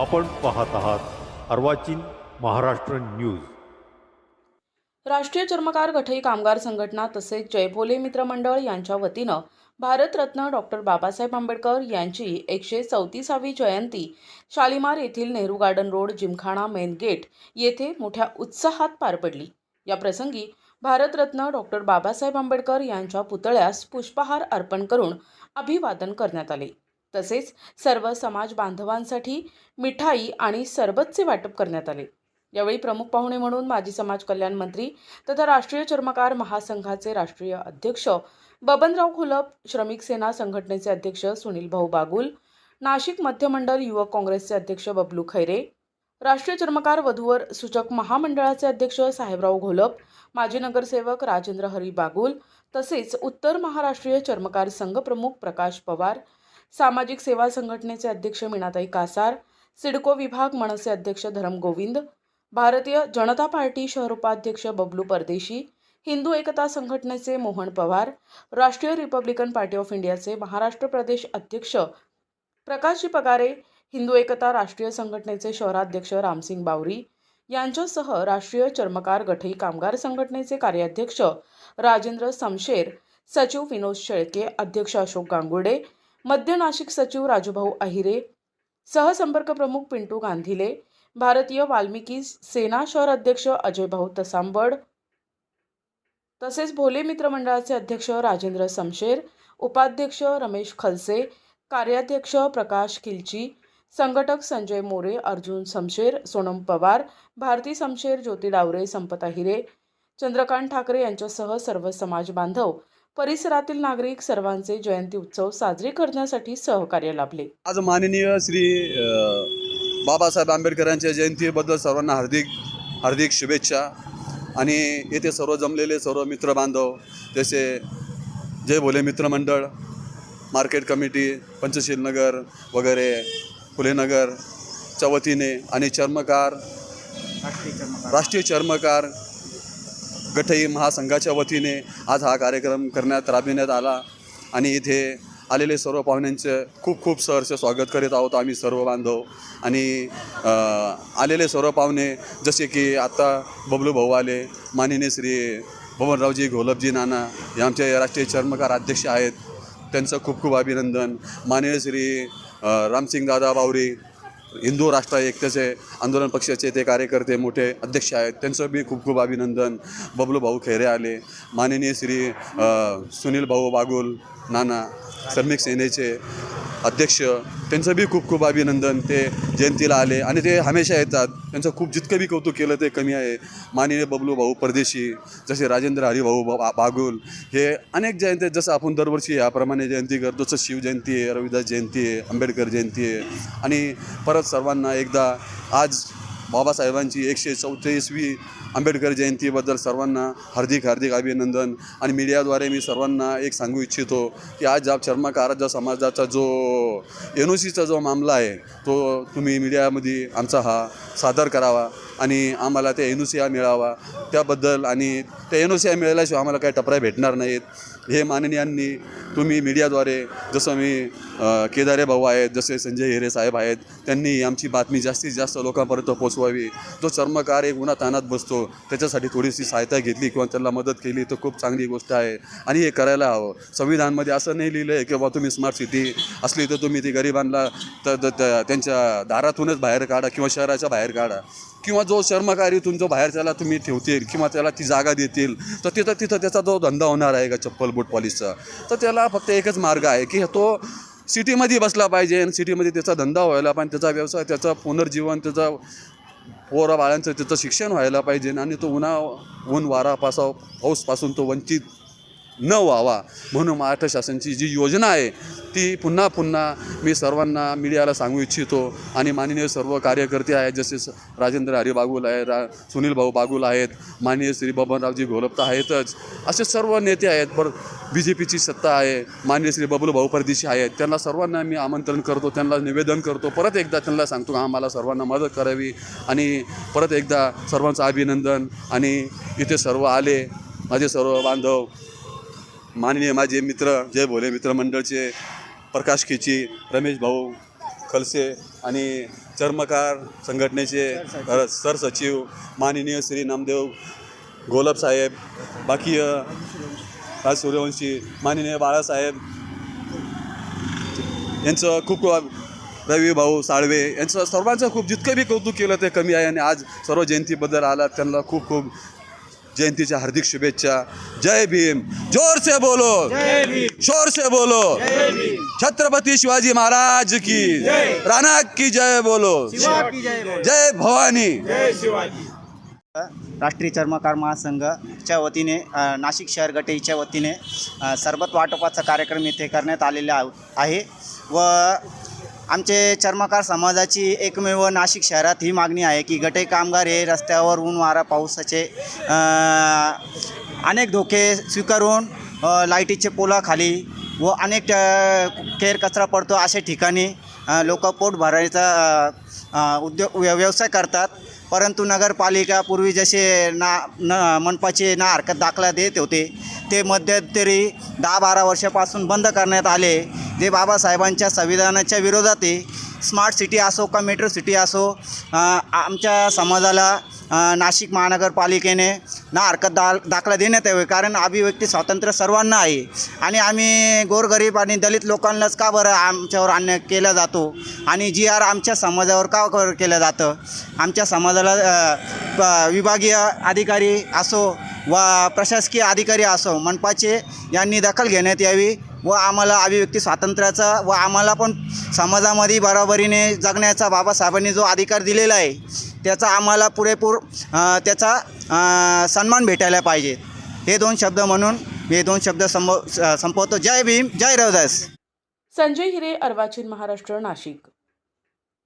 आपण पाहत आहात अर्वाचीन महाराष्ट्र न्यूज. राष्ट्रीय चर्मकार गठई कामगार संघटना तसेच जयभोले मित्र मंडळ यांच्या वतीनं भारतरत्न डॉक्टर बाबासाहेब आंबेडकर यांची एकशे चौतीसावी जयंती शालिमार येथील Nehru garden road gymkhana main gate येथे मोठ्या उत्साहात पार पडली. या प्रसंगी भारतरत्न डॉक्टर बाबासाहेब आंबेडकर यांच्या पुतळ्यास पुष्पहार अर्पण करून अभिवादन करण्यात आले. तसेच सर्व समाज बांधवांसाठी मिठाई आणि सरबतचे वाटप करण्यात आले. यावेळी प्रमुख पाहुणे म्हणून माजी समाज कल्याण मंत्री तथा राष्ट्रीय चर्मकार महासंघाचे राष्ट्रीय अध्यक्ष बबनराव घोलप श्रमिक सेना संघटनेचे अध्यक्ष सुनील भाऊ बागुल नाशिक मध्य मंडल युवक काँग्रेसचे अध्यक्ष बबलू खैरे राष्ट्रीय चर्मकार वधूवर सूचक महामंडळाचे अध्यक्ष साहेबराव घोलप माजी नगरसेवक राजेंद्र हरी बागुल तसेच उत्तर महाराष्ट्रीय चर्मकार संघ प्रमुख प्रकाश पवार सामाजिक सेवा संघटनेचे अध्यक्ष मीनाताई कासार सिडको विभाग मनसे अध्यक्ष धरम गोविंद भारतीय जनता पार्टी शहर उपाध्यक्ष बबलू परदेशी हिंदू एकता संघटनेचे मोहन पवार राष्ट्रीय रिपब्लिकन पार्टी ऑफ इंडियाचे महाराष्ट्र प्रदेश अध्यक्ष प्रकाशजी पगारे हिंदू एकता राष्ट्रीय संघटनेचे शहराध्यक्ष रामसिंग बावरी यांच्यासह राष्ट्रीय चर्मकार गठई कामगार संघटनेचे कार्याध्यक्ष राजेंद्र समशेर सचिव विनोद शेळके अध्यक्ष अशोक गांगुडे मध्य नाशिक सचिव राजूभाऊ अहिरे सहसंपर्क प्रमुख पिंटू गांधीले भारतीय वाल्मिकी सेना शहर अध्यक्ष अजय भाऊ तसांबड तसेच भोले मित्र मंडळाचे अध्यक्ष राजेंद्र समशेर उपाध्यक्ष रमेश खलसे कार्याध्यक्ष प्रकाश खिलची संघटक संजय मोरे अर्जुन समशेर सोनम पवार भारती समशेर ज्योती डावरे संपत अहिरे चंद्रकांत ठाकरे यांच्यासह सर्व समाज बांधव परिसरातील नागरिक सर्वांचे जयंती उत्सव साजरे करण्यासाठी सहकार्य लाभले. आज माननीय श्री बाबासाहेब आंबेडकरांच्या जयंतीबद्दल सर्वांना हार्दिक हार्दिक शुभेच्छा. आणि येथे सर्व जमलेले सर्व मित्र बांधव जसे जय भोले मित्रमंडळ मार्केट कमिटी पंचशील नगर वगैरे फुलेनगरच्या वतीने आणि चर्मकार राष्ट्रीय चर्मकार गठई महासंघाच्या वतीने आज हा कार्यक्रम करण्यात राबविण्यात आला आणि इथे आलेले सर्व पाहुण्यांचे खूप खूप सहर्ष स्वागत करीत आहोत आम्ही सर्व बांधव. आणि आलेले सर्व पाहुणे जसे की आत्ता बबलू भाऊ आले माननीय श्री भवनरावजी घोलपजी नाना हे आमचे राष्ट्रीय चर्मकार अध्यक्ष आहेत. त्यांचं खूप खूप अभिनंदन. माननीय श्री रामसिंग दादा बावरी हिंदू राष्ट्र एकतेचे आंदोलन पक्षाचे ते कार्यकर्ते मोठे अध्यक्ष आहेत. त्यांचं बी खूप खूप अभिनंदन. बबलू भाऊ खैरे आले. माननीय श्री सुनील भाऊ बागुल नाना श्रमिक सेनेचे अध्यक्ष. त्यांचं बी खूप खूप अभिनंदन. ते जयंतीला आले आणि ते हमेशा येतात. त्यांचं खूप जितकं बी कौतुक केलं ते कमी आहे. माननीय बबलू भाऊ परदेशी जसे राजेंद्र हरिभाऊ बा बागुल हे अनेक जयंती जसं आपण दरवर्षी याप्रमाणे जयंती करतो जसं शिवजयंती आहे रविदास जयंती आहे आंबेडकर जयंती आहे. आणि परत सर्वांना एकदा आज बाबासाहेबांची एकशे चौतीसवी आंबेडकर जयंतीबद्दल सर्वांना हार्दिक हार्दिक अभिनंदन. आणि मीडियाद्वारे मी सर्वांना एक सांगू इच्छितो की आज जाप शर्मा कारजा समाजाचा जो एन ओ सीचा जो मामला आहे तो तुम्ही मीडियामध्ये आमचा हा सादर करावा आणि आम्हाला ते एन ओ सी हा मिळावा. त्याबद्दल आणि त्या एन ओ सी हा मिळाल्याशिवाय आम्हाला काही टपऱ्या भेटणार नाहीत. हे माननीयांनी तुम्ही मीडियाद्वारे जसं मी केदारे भाऊ आहेत जसे संजय हिरे साहेब आहेत त्यांनी आमची बातमी जास्तीत जास्त लोकांपर्यंत पोचवावी जो चर्मकार एक उन्हात तानात बसतो त्याच्यासाठी थोडीशी सहायता घेतली किंवा त्यांना मदत केली तर खूप चांगली गोष्ट आहे. आणि हे करायला हवं. संविधानमध्ये असं नाही लिहिलं आहे की बाबा तुम्ही स्मार्ट सिटी असली तर तुम्ही ती गरिबांना त- त्यांच्या दारातूनच बाहेर काढा किंवा शहराच्या बाहेर काढा. किंवा जो शर्मकारी जो बाहेर त्याला तुम्ही ठेवतील किंवा त्याला ती जागा देतील तर तिथं तिथं त्याचा जो धंदा होणार आहे का चप्पल बूट पॉलिशचा तर त्याला फक्त एकच मार्ग आहे की तो सिटीमध्ये बसला पाहिजे आणि सिटीमध्ये त्याचा धंदा व्हायला पाहिजे त्याचा व्यवसाय त्याचा पुनर्जीवन त्याचा पोरा बाळांचं त्याचं शिक्षण व्हायला पाहिजे आणि तो उन्हा ऊन वारा पासा पाऊसपासून तो वंचित न व्हावा म्हणून महाराष्ट्र शासनाची जी योजना आहे ती पुन्हा पुन्हा मी सर्वांना मीडियाला सांगू इच्छितो आणि माननीय सर्व कार्यकर्ते आहेत जसे स- राजेंद्र हरी बागुल आहे रा सुनील भाऊ बागुल आहेत माननीय श्री बबनरावजी घोलपता आहेतच असे सर्व नेते आहेत पर बी जे पीची सत्ता आहे माननीय श्री बबलू भाऊ परदेशी आहेत त्यांना सर्वांना मी आमंत्रण करतो त्यांना निवेदन करतो परत एकदा त्यांना सांगतो का आम्हाला सर्वांना मदत करावी आणि परत एकदा सर्वांचं अभिनंदन आणि इथे सर्व आले माझे सर्व बांधव माननीय माझे मित्र जय भोले मित्रमंडळचे प्रकाश खिची रमेश भाऊ खलसे आणि चर्मकार संघटनेचे सरसचिव माननीय श्री नामदेव गोलब साहेब बाकी राज सूर्यवंशी माननीय बाळासाहेब यांचं खूप रवी भाऊ साळवे यांचं सर्वांचं खूप जितकं बी कौतुक केलं ते कमी आहे आणि आज सर्व जयंतीबद्दल आला त्यांना खूप खूप जयंतीच्या हार्दिक शुभेच्छा. जय भीम. जोर से बोलो. शोर से बोलो. छत्रपती शिवाजी महाराज की राणा की जय बोलो. जय भवानी. राष्ट्रीय चर्मकार महासंघच्या वतीने नाशिक शहर गटेच्या वतीने सरबत वाटपाचा कार्यक्रम इथे करण्यात आलेला आहे. व आमचे चर्मकार समाजाची एकमेव नाशिक शहरात ही मागणी आहे की गटे कामगार हे रस्त्यावर ऊन वारा पावसाचे अनेक धोके स्वीकारून लाईटीचे पोलाखाली व अनेक केर कचरा पडतो अशा ठिकाणी लोक पोट भरायचा उद्योग व्य- व्यवसाय करतात. परंतु नगरपालिका पूर्वी जसे ना न मनपाचे ना हरकत दाखला देत होते ते मध्यंतरी दहा बारा वर्षापासून बंद करण्यात आले. जे बाबासाहेबांच्या संविधानाच्या विरोधात आहे स्मार्ट सिटी असो का मेट्रो सिटी असो आमच्या समाजाला नाशिक महानगरपालिकेने ना हरकत दा दाखला देण्यात यावे कारण अभिव्यक्ती स्वातंत्र्य सर्वांना आहे. आणि आम्ही गोरगरीब आणि दलित लोकांनाच का बरं आमच्यावर अन्याय केला जातो? आणि जी आर आमच्या समाजावर का कर केलं जातं? आमच्या समाजाला प- विभागीय अधिकारी असो व प्रशासकीय अधिकारी असो मनपाचे यांनी दखल घेण्यात यावी व आम्हाला अभिव्यक्ती स्वातंत्र्याचा व आम्हाला पण समाजामध्ये बरोबरीने जगण्याचा बाबासाहेबांनी जो अधिकार दिलेला आहे त्याचा आम्हाला पुरेपूर त्याचा सन्मान भेटायला पाहिजे. हे दोन शब्द म्हणून हे दोन शब्द संभ संपवतो. जय भीम जय रवदास. संजय हिरे अर्वाचीन महाराष्ट्र नाशिक.